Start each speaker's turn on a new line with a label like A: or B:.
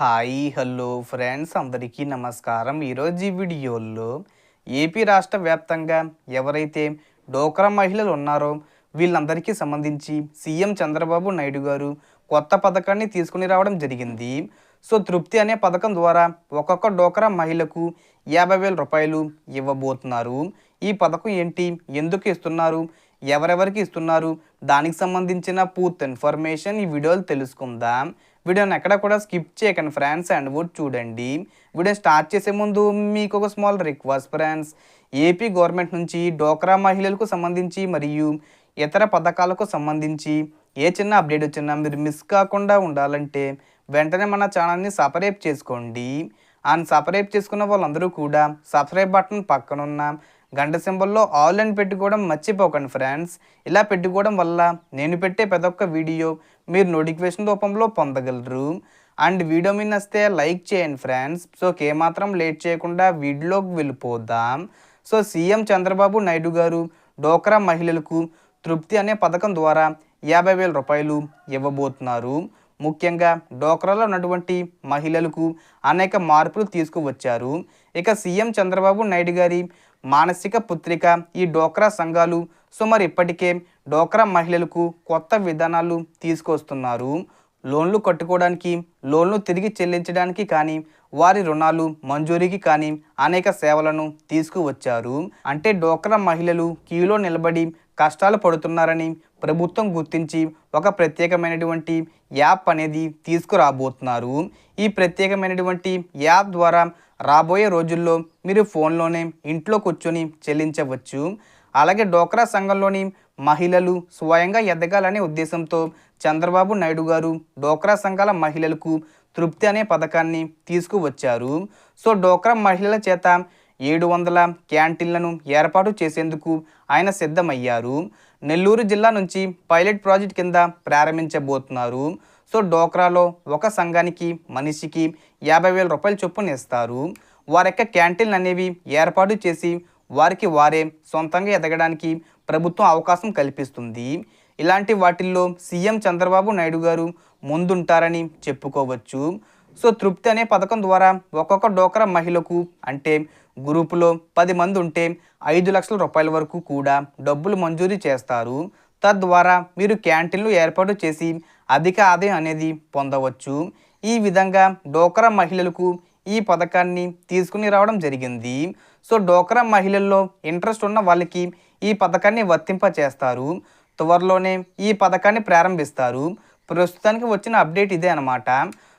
A: Hi hello friends అందరికీ నమస్కారం. ఈరోజు ఈ వీడియోలో ఏపీ రాష్ట్ర వ్యాప్తంగా ఎవరైతే డోక్రా మహిళలు ఉన్నారో వీళ్ళందరికీ సంబంధించి సీఎం చంద్రబాబు నాయుడు గారు కొత్త పథకాన్ని తీసుకుని రావడం జరిగింది. సో తృప్తి అనే పథకం ద్వారా ఒక్కొక్క డోక్రా మహిళకు యాభై వేల రూపాయలు ఇవ్వబోతున్నారు. ఈ పథకం ఏంటి? ఎందుకు ఇస్తున్నారు? ఎవరెవరికి ఇస్తున్నారు? దానికి సంబంధించిన పూర్తి ఇన్ఫర్మేషన్ ఈ వీడియోలు తెలుసుకుందాం. వీడియోని ఎక్కడ కూడా స్కిప్ చేయకండి ఫ్రెండ్స్ అండ్ వుడ్ చూడండి. వీడియో స్టార్ట్ చేసే ముందు మీకు ఒక small request friends. AP government నుంచి డోక్రా మహిళలకు సంబంధించి మరియు ఇతర పథకాలకు సంబంధించి ఏ చిన్న అప్డేట్ వచ్చినా మీరు మిస్ కాకుండా ఉండాలంటే వెంటనే మన ఛానల్ని సపరేట్ చేసుకోండి. అండ్ సపరేట్ చేసుకున్న వాళ్ళందరూ కూడా సబ్స్క్రైబ్ బటన్ పక్కనున్న గంట సింబల్లో ఆల్ అని పెట్టుకోవడం మర్చిపోకండి ఫ్రెండ్స్. ఇలా పెట్టుకోవడం వల్ల నేను పెట్టే ప్రతి ఒక్క వీడియో మీరు నోటిఫికేషన్ రూపంలో పొందగలరు. అండ్ వీడియో మీద వస్తే లైక్ చేయండి ఫ్రెండ్స్. సో ఏమాత్రం లేట్ చేయకుండా వీడియోలోకి వెళ్ళిపోదాం. సో సీఎం చంద్రబాబు నాయుడు గారు డోక్రా మహిళలకు తృప్తి అనే పథకం ద్వారా యాభై వేల రూపాయలు ఇవ్వబోతున్నారు. ముఖ్యంగా డోక్రాలో ఉన్నటువంటి మహిళలకు అనేక మార్పులు తీసుకువచ్చారు. ఇక సీఎం చంద్రబాబు నాయుడు గారి మానసిక పుత్రిక ఈ డోక్రా సంఘాలు సుమారు ఇప్పటికే డోక్రా మహిళలకు కొత్త విధానాలు తీసుకొస్తున్నారు. లోన్లు కట్టుకోవడానికి లోన్లు తిరిగి చెల్లించడానికి కానీ వారి రుణాలు మంజూరీకి కానీ అనేక సేవలను తీసుకువచ్చారు. అంటే డోక్రా మహిళలు క్యూలో నిలబడి కష్టాలు పడుతున్నారని ప్రభుత్వం గుర్తించి ఒక ప్రత్యేకమైనటువంటి యాప్ అనేది తీసుకురాబోతున్నారు. ఈ ప్రత్యేకమైనటువంటి యాప్ ద్వారా రాబోయే రోజుల్లో మీరు ఫోన్లోనే ఇంట్లో కూర్చొని చెల్లించవచ్చు. అలాగే డోక్రా సంఘంలోని మహిళలు స్వయంగా ఎదగాలనే ఉద్దేశంతో చంద్రబాబు నాయుడు గారు డోక్రా సంఘాల మహిళలకు తృప్తి అనే పథకాన్ని తీసుకువచ్చారు. సో డోక్రా మహిళల చేత ఏడు వందల క్యాంటీన్లను ఏర్పాటు చేసేందుకు ఆయన సిద్ధమయ్యారు. నెల్లూరు జిల్లా నుంచి పైలట్ ప్రాజెక్ట్ కింద ప్రారంభించబోతున్నారు. సో డోక్రాలో ఒక సంఘానికి మనిషికి యాభై వేల రూపాయల చొప్పున ఇస్తారు. వారి యొక్క క్యాంటీన్లు అనేవి ఏర్పాటు చేసి వారికి వారే సొంతంగా ఎదగడానికి ప్రభుత్వం అవకాశం కల్పిస్తుంది. ఇలాంటి వాటిల్లో సీఎం చంద్రబాబు నాయుడు గారు ముందుంటారని చెప్పుకోవచ్చు. సో తృప్తి అనే పథకం ద్వారా ఒక్కొక్క డోక్రా మహిళకు అంటే గ్రూపులో పది మంది ఉంటే ఐదు లక్షల రూపాయల వరకు కూడా డబ్బులు మంజూరు చేస్తారు. తద్వారా మీరు క్యాంటీన్లు ఏర్పాటు చేసి అధిక ఆదాయం అనేది పొందవచ్చు. ఈ విధంగా డోక్రా మహిళలకు ఈ పథకాన్ని తీసుకుని రావడం జరిగింది. సో డోక్రా మహిళల్లో ఇంట్రెస్ట్ ఉన్న వాళ్ళకి ఈ పథకాన్ని వర్తింపచేస్తారు. త్వరలోనే ఈ పథకాన్ని ప్రారంభిస్తారు. ప్రస్తుతానికి వచ్చిన అప్డేట్ ఇదే అనమాట